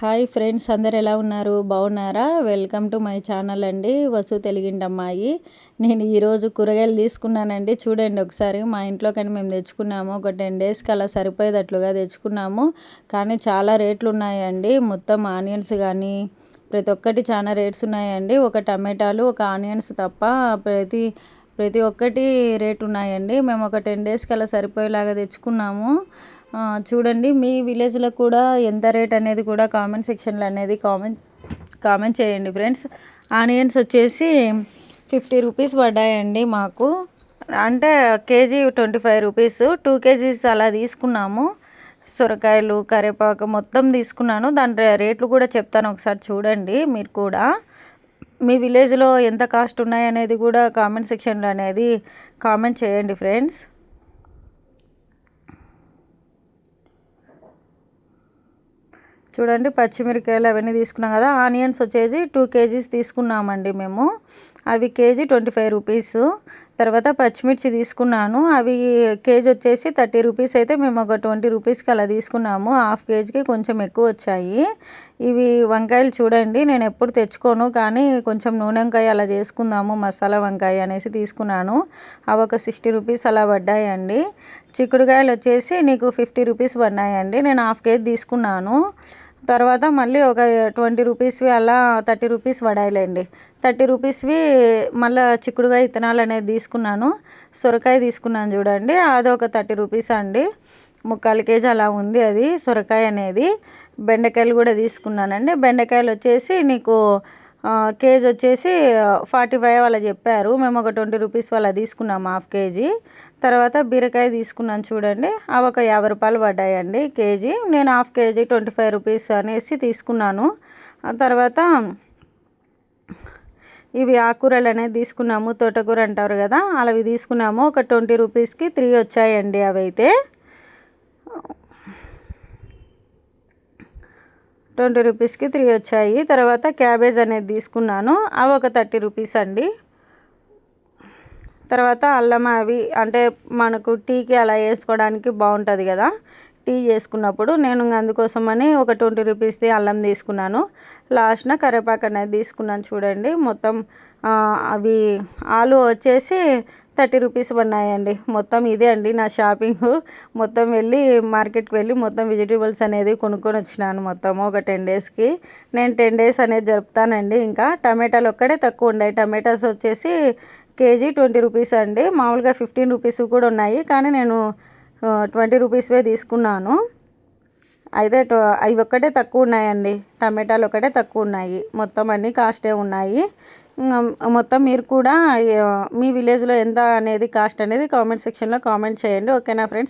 Hi friends అందరు ఎలా ఉన్నారు? బాగున్నారా? వెల్కమ్ టు మై ఛానల్ అండి వసు తెలుగింటమ్మాయి నేను ఈరోజు కూరగాయలు తీసుకున్నానండి. చూడండి ఒకసారి మా ఇంట్లో కానీ మేము తెచ్చుకున్నాము. ఒక టెన్ డేస్కి అలా సరిపోయేటట్లుగా తెచ్చుకున్నాము. కానీ చాలా రేట్లు ఉన్నాయండి. మొత్తం ఆనియన్స్ కానీ ప్రతి ఒక్కటి చాలా రేట్స్ ఉన్నాయండి. ఒక టమాటాలు ఒక ఆనియన్స్ తప్ప ప్రతి ప్రతి ఒక్కటి రేట్ ఉన్నాయండి. మేము ఒక టెన్ డేస్కి అలా సరిపోయేలాగా తెచ్చుకున్నాము. చూడండి మీ విలేజ్లో కూడా ఎంత రేట్ అనేది కూడా కామెంట్ సెక్షన్లో అనేది కామెంట్ కామెంట్ చేయండి ఫ్రెండ్స్ ఆనియన్స్ వచ్చేసి ఫిఫ్టీ రూపీస్ పడ్డాయండి మాకు. అంటే KG twenty five rupees two KGs అలా తీసుకున్నాము. సొరకాయలు కరివేపాకు మొత్తం తీసుకున్నాను. దాని రేట్లు కూడా చెప్తాను ఒకసారి చూడండి మీరు కూడా. మీ విలేజ్లో ఎంత కాస్ట్ ఉన్నాయనేది కూడా కామెంట్ సెక్షన్లో అనేది కామెంట్ చేయండి ఫ్రెండ్స్. చూడండి పచ్చిమిరకాయలు అవన్నీ తీసుకున్నాం కదా ఆనియన్స్ వచ్చేసి టూ కేజీస్ తీసుకున్నామండి మేము. అవి కేజీ ట్వంటీ ఫైవ్ రూపీస్. తర్వాత పచ్చిమిర్చి తీసుకున్నాను. అవి కేజీ వచ్చేసి థర్టీ రూపీస్ అయితే మేము ఒక ట్వంటీ రూపీస్కి అలా తీసుకున్నాము. హాఫ్ కేజీకి కొంచెం ఎక్కువ వచ్చాయి. ఇవి వంకాయలు చూడండి నేను ఎప్పుడు తెచ్చుకోను కానీ కొంచెం నూనె వంకాయ అలా చేసుకుందాము మసాలా వంకాయ అనేసి తీసుకున్నాను. అవి ఒక సిక్స్టీ రూపీస్ అలా పడ్డాయండి. చిక్కుడుకాయలు వచ్చేసి నీకు ఫిఫ్టీ రూపీస్ పడినాయండి. నేను హాఫ్ కేజీ తీసుకున్నాను. తర్వాత మళ్ళీ ఒక ట్వంటీ రూపీస్వి అలా థర్టీ రూపీస్ వడాయిలేండి థర్టీ రూపీస్వి మళ్ళీ చిక్కుడుకాయ విత్తనాలు అనేది తీసుకున్నాను. సొరకాయ తీసుకున్నాను చూడండి. అది ఒక థర్టీ రూపీస్ అండి. ముక్కాలు కేజీ అలా ఉంది అది సొరకాయ అనేది బెండకాయలు కూడా తీసుకున్నానండి. బెండకాయలు వచ్చేసి నీకు కేజీ వచ్చేసి ఫార్టీ ఫైవ్ అలా చెప్పారు. మేము ఒక ట్వంటీ రూపీస్ అలా తీసుకున్నాము హాఫ్ కేజీ. తర్వాత బీరకాయ తీసుకున్నాను చూడండి. అవి ఒక యాభై రూపాయలు పడ్డాయండి కేజీ. నేను half KG twenty five rupees అనేసి తీసుకున్నాను. తర్వాత ఇవి ఆకుకూరలు అనేది తీసుకున్నాము తోటకూర అంటారు కదా అవి తీసుకున్నాము. ఒక ట్వంటీ రూపీస్కి త్రీ వచ్చాయండి అవి అయితే. ట్వంటీ రూపీస్కి త్రీ వచ్చాయి. తర్వాత క్యాబేజ్ అనేది తీసుకున్నాను. అవి ఒక థర్టీ రూపీస్ అండి. తర్వాత అల్లం అవి అంటే మనకు టీకి అలా వేసుకోవడానికి బాగుంటుంది కదా. టీ చేసుకున్నప్పుడు నేను అందుకోసమని ఒక ట్వంటీ రూపీస్ది అల్లం తీసుకున్నాను. లాస్ట్న కరివేపాకు అనేది తీసుకున్నాను చూడండి. మొత్తం అవి ఆలు వచ్చేసి థర్టీ రూపీస్ పడినాయండి. మొత్తం ఇదే అండి నా షాపింగ్. మొత్తం వెళ్ళి మార్కెట్కి వెళ్ళి మొత్తం వెజిటేబుల్స్ అనేది కొనుక్కొని వచ్చినాను మొత్తం ఒక టెన్ డేస్కి. నేను టెన్ డేస్ అనేది జరుపుతానండి. ఇంకా టమాటాలు ఒక్కడే తక్కువ ఉన్నాయి. టమాటాస్ వచ్చేసి కేజీ ట్వంటీ రూపీస్ అండి. మామూలుగా ఫిఫ్టీన్ రూపీస్ కూడా ఉన్నాయి. కానీ నేను ట్వంటీ రూపీస్వే తీసుకున్నాను. అయితే అవి ఒక్కటే తక్కువ ఉన్నాయండి. టమాటాలు ఒకటే తక్కువ ఉన్నాయి. మొత్తం అన్నీ కాస్టే ఉన్నాయి. మొత్తం మీరు కూడా మీ విలేజ్లో ఎంత అనేది కాస్ట్ అనేది కామెంట్ సెక్షన్లో కామెంట్ చేయండి. ఓకేనా ఫ్రెండ్స్